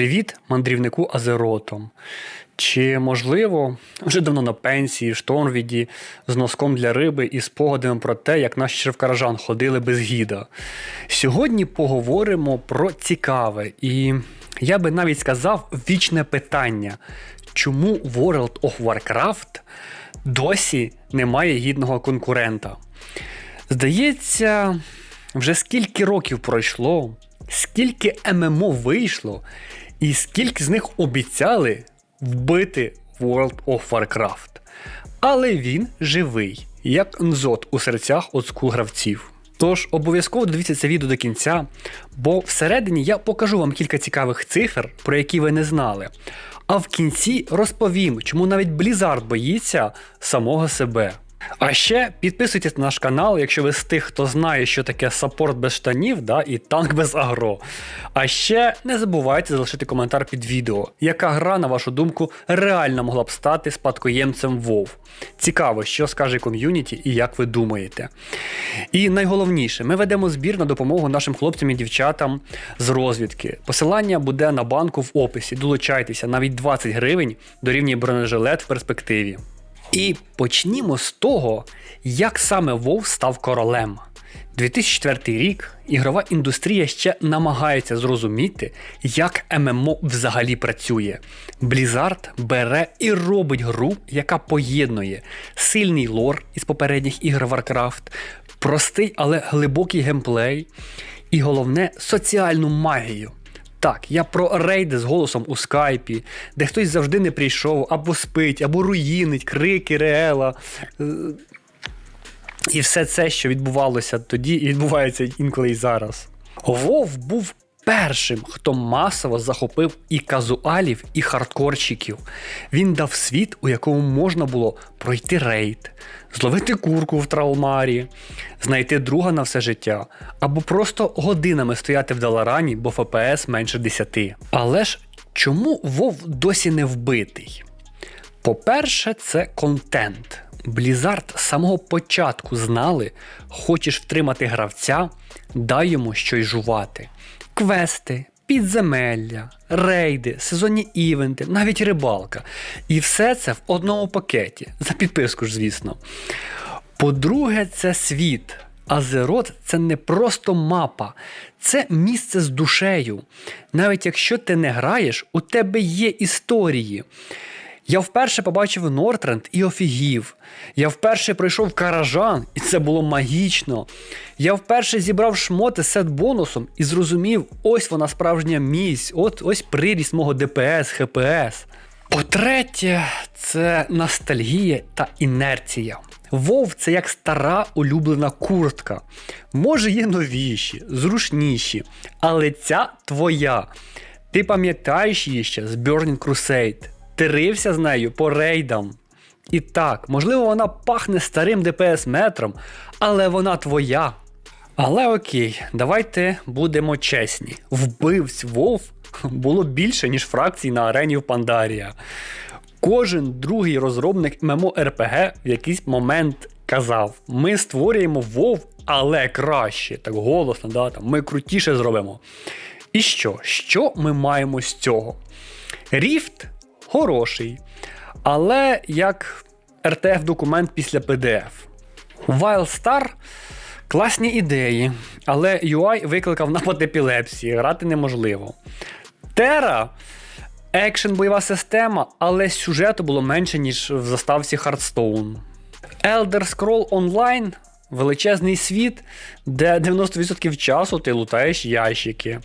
Привіт, мандрівнику Азеротом. Чи можливо вже давно на пенсії, в штормвіді, з носком для риби і спогадами про те, як наші шервкаражан ходили без гіда. Сьогодні поговоримо про цікаве і я би навіть сказав вічне питання, чому World of Warcraft досі немає гідного конкурента? Здається, вже скільки років пройшло, скільки ММО вийшло, і скільки з них обіцяли вбити World of Warcraft. Але він живий, як нзот у серцях олдскул гравців. Тож обов'язково дивіться це відео до кінця, бо всередині я покажу вам кілька цікавих цифр, про які ви не знали. А в кінці розповім, чому навіть Blizzard боїться самого себе. А ще підписуйтесь на наш канал, якщо ви з тих, хто знає, що таке саппорт без штанів да, і танк без агро. А ще не забувайте залишити коментар під відео, яка гра, на вашу думку, реально могла б стати спадкоємцем WoW. Цікаво, що скаже ком'юніті і як ви думаєте. І найголовніше, ми ведемо збір на допомогу нашим хлопцям і дівчатам з розвідки. Посилання буде на банку в описі. Долучайтеся, навіть 20 гривень дорівнює бронежилет в перспективі. І почнімо з того, як саме WoW став королем. 2004 рік ігрова індустрія ще намагається зрозуміти, як ММО взагалі працює. Blizzard бере і робить гру, яка поєднує сильний лор із попередніх ігор Warcraft, простий, але глибокий геймплей, і головне соціальну магію. Так, я про рейди з голосом у скайпі, де хтось завжди не прийшов, або спить, або руїнить, крики, реела. Е, І все це, що відбувалося тоді, і відбувається інколи і зараз. Вов був першим, хто масово захопив і казуалів, і хардкорщиків. Він дав світ, у якому можна було пройти рейд, зловити курку в траумарі, знайти друга на все життя, або просто годинами стояти в Даларані, бо ФПС менше 10. Але ж чому Вов досі не вбитий? По-перше, це контент. Blizzard з самого початку знали, хочеш втримати гравця, дай йому щось жувати. Квести, підземелля, рейди, сезонні івенти, навіть рибалка. І все це в одному пакеті. За підписку ж, звісно. По-друге, це світ. Азерот це не просто мапа, це місце з душею. Навіть якщо ти не граєш, у тебе є історії. Я вперше побачив Нортренд і офігів. Я вперше пройшов Каражан, і це було магічно. Я вперше зібрав шмоти з сет бонусом і зрозумів, ось вона справжня місць, от ось приріст мого ДПС, ХПС. По-третє, це ностальгія та інерція. Вов це як стара улюблена куртка. Може, є новіші, зручніші, але ця твоя. Ти пам'ятаєш її ще з Burning Crusade. Ти рився з нею по рейдам. І так, можливо, вона пахне старим ДПС метром, але вона твоя. Але окей, давайте будемо чесні. Вбивць Вов було більше, ніж фракцій на арені в Пандарія. Кожен другий розробник ММО РПГ в якийсь момент казав: ми створюємо Вов, але краще. Так голосно, да, там, ми крутіше зробимо. І що? Що ми маємо з цього? Ріфт хороший, але як RTF-документ після PDF. Wildstar класні ідеї, але UI викликав напад епілепсії, грати неможливо. Terra екшен бойова система, але сюжету було менше, ніж в заставці Hearthstone. Elder Scroll Online величезний світ, де 90% часу ти лутаєш ящики.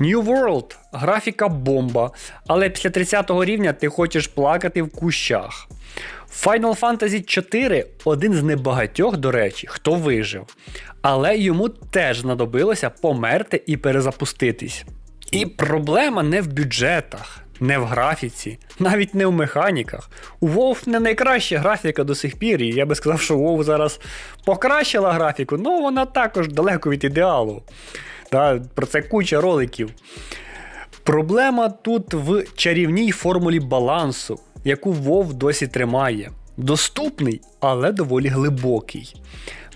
New World графіка бомба, але після 30 го рівня ти хочеш плакати в кущах. Final Fantasy 4 один з небагатьох, до речі, хто вижив. Але йому теж знадобилося померти і перезапуститись. І проблема не в бюджетах, не в графіці, навіть не в механіках. У WoW не найкраща графіка до сих пір, і я би сказав, що WoW зараз покращила графіку, але вона також далеко від ідеалу. Та, Про це куча роликів. Проблема тут в чарівній формулі балансу, яку Вов досі тримає. Доступний, але доволі глибокий.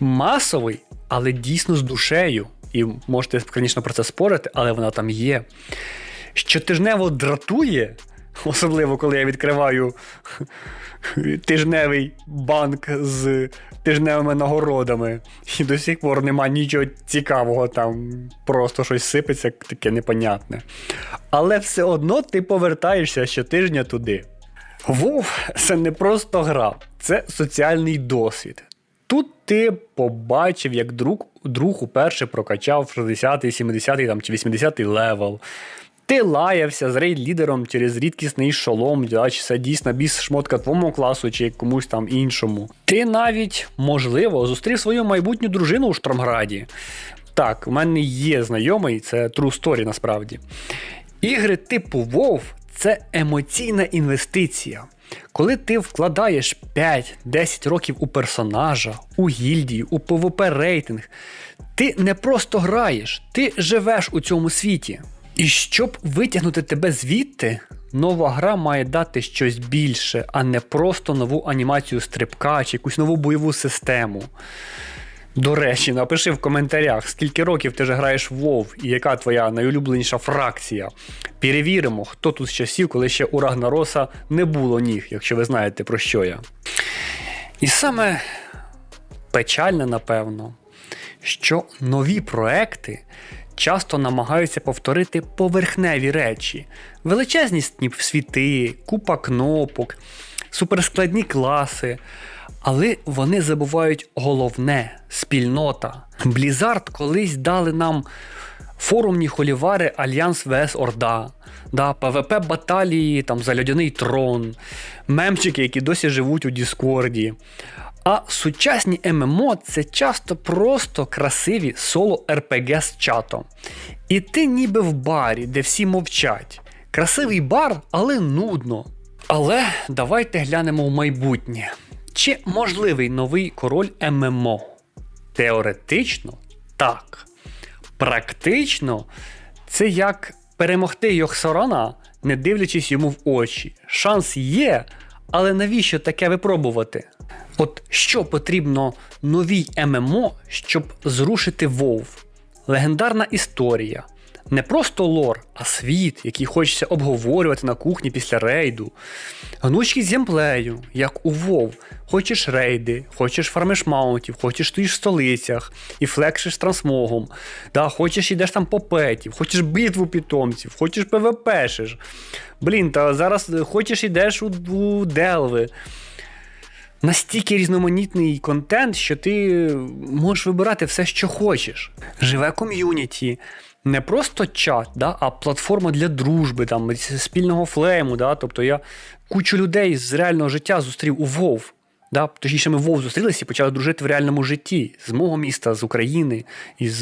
Масовий, але дійсно з душею. І можете, звісно, про це спорити, але вона там є. щотижнево дратує, особливо коли я відкриваю тижневий банк з тижневими нагородами, і до сих пор нема нічого цікавого, там просто щось сипеться, таке непонятне. Але все одно ти повертаєшся щотижня туди. Вов це не просто гра, це соціальний досвід. Тут ти побачив, як друг, друг уперше прокачав 60-й, 70-й там, чи 80-й левел. Ти лаявся з рейд-лідером через рідкісний шолом, да, чи це дійсно біс шмотка твоєму класу, чи комусь там іншому. Ти навіть, можливо, зустрів свою майбутню дружину у Штормграді. Так, у мене є знайомий, це true story насправді. Ігри типу WoW це емоційна інвестиція. Коли ти вкладаєш 5-10 років у персонажа, у гільдію, у PvP рейтинг, ти не просто граєш, ти живеш у цьому світі. І щоб витягнути тебе звідти, нова гра має дати щось більше, а не просто нову анімацію стрибка чи якусь нову бойову систему. До речі, напиши в коментарях, скільки років ти вже граєш в WoW і яка твоя найулюбленіша фракція. Перевіримо, хто тут з часів, коли ще у Рагнароса не було ніг, якщо ви знаєте про що я. І саме печальне, напевно, що нові проекти часто намагаються повторити поверхневі речі, величезні світи, купа кнопок, суперскладні класи. Але вони забувають головне спільнота. Blizzard колись дали нам форумні холівари Альянс ВС Орда, да, ПВП баталії там, за льодяний трон, мемчики, які досі живуть у Діскорді. А сучасні ММО це часто просто красиві соло РПГ з чатом. І ти ніби в барі, де всі мовчать. Красивий бар, але нудно. Але давайте глянемо в майбутнє. Чи можливий новий король ММО? Теоретично так. Практично, це як перемогти Йохсорана, не дивлячись йому в очі. Шанс є, але навіщо таке випробувати? От що потрібно новій ММО, щоб зрушити Вов? Легендарна історія. Не просто лор, а світ, який хочеться обговорювати на кухні після рейду. Гнучкість геймплею, як у WoW. Хочеш рейди, хочеш фармиш маунтів, хочеш стоїш в столицях і флексиш з трансмогом. Да, Хочеш ідеш там по петів, хочеш битву питомців, хочеш ПВПшиш. Блін, та зараз хочеш ідеш у, у Делви. Настільки різноманітний контент, що ти можеш вибирати все, що хочеш. Живе ком'юніті, не просто чат, да, а платформа для дружби, там, спільного флейму. Да, Тобто я кучу людей з реального життя зустрів у Вов. Да, Точніше, ми Вов зустрілися і почали дружити в реальному житті з мого міста, з України, і з,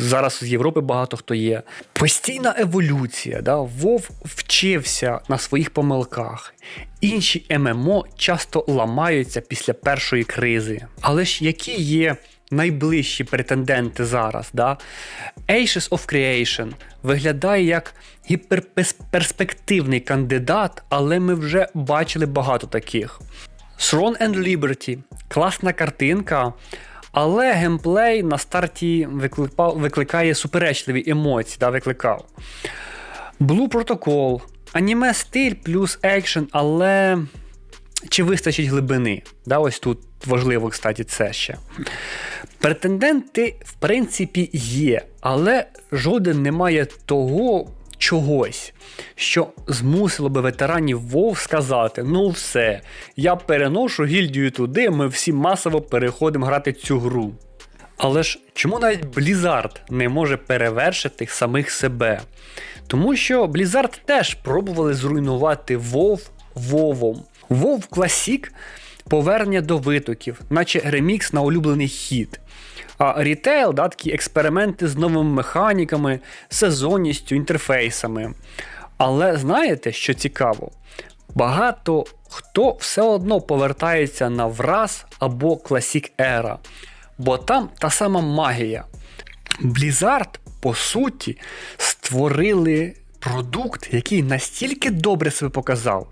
зараз з Європи багато хто є. Постійна еволюція. Да, Вов вчився на своїх помилках. Інші ММО часто ламаються після першої кризи. Але ж які є найближчі претенденти зараз? Да? Ashes of Creation виглядає як гіперперспективний кандидат, але ми вже бачили багато таких. Throne and Liberty класна картинка, але геймплей на старті викликає суперечливі емоції. Да, викликав. Blue Protocol. Аніме стиль плюс екшен, але чи вистачить глибини? Да, Ось тут важливо, кстати, це ще. Претенденти, в принципі, є, але жоден не має того чогось, що змусило би ветеранів Вов сказати: ну все, я переношу гільдію туди, ми всі масово переходимо грати цю гру. Але ж чому навіть Blizzard не може перевершити самих себе? Тому що Blizzard теж пробували зруйнувати WoW Вовом. WoW Classic повернення до витоків, наче ремікс на улюблений хід. А рітейл, да, такі експерименти з новими механіками, сезонністю, інтерфейсами. Але знаєте, що цікаво? Багато хто все одно повертається на враз або Classic Era, бо там та сама магія. Blizzard, по суті, створили продукт, який настільки добре себе показав,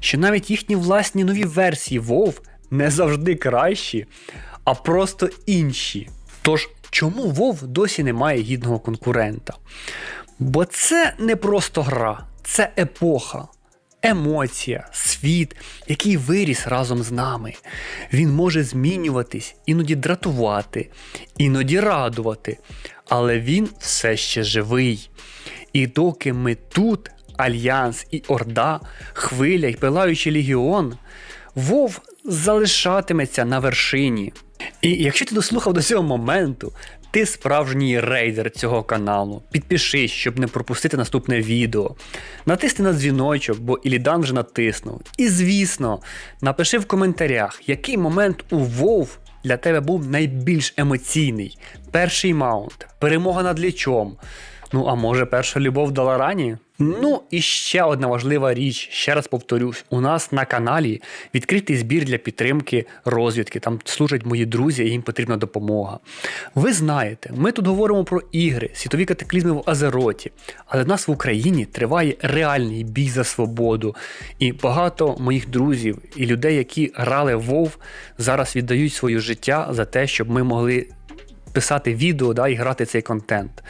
що навіть їхні власні нові версії WoW не завжди кращі, а просто інші. Тож, чому WoW досі не має гідного конкурента? Бо це не просто гра, це епоха, емоція, світ, який виріс разом з нами. Він може змінюватись, іноді дратувати, іноді радувати, але він все ще живий. І доки ми тут, Альянс і Орда, Хвиля й Пилаючий Легіон, Вов залишатиметься на вершині. І якщо ти дослухав до цього моменту, ти справжній рейдер цього каналу. Підпишись, щоб не пропустити наступне відео. Натисни на дзвіночок, бо Ілідан вже натиснув. І звісно, напиши в коментарях, який момент у Вов для тебе був найбільш емоційний. Перший маунт, перемога над лічом. Ну, а може, перша любов до Ларані? Ну і ще одна важлива річ, ще раз повторюсь, у нас на каналі відкритий збір для підтримки розвідки. Там служать мої друзі, і їм потрібна допомога. Ви знаєте, ми тут говоримо про ігри, світові катаклізми в Азероті, але в нас в Україні триває реальний бій за свободу. І багато моїх друзів і людей, які грали в WoW, зараз віддають своє життя за те, щоб ми могли писати відео да, і грати цей контент.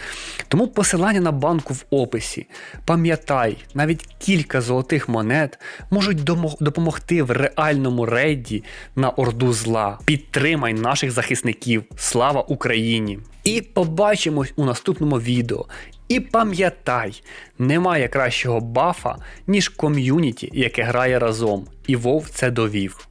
Тому посилання на банку в описі. Пам'ятай, навіть кілька золотих монет можуть допомогти в реальному рейді на Орду зла. Підтримай наших захисників. Слава Україні! І побачимось у наступному відео. І пам'ятай, немає кращого бафа, ніж ком'юніті, яке грає разом. І Вов це довів.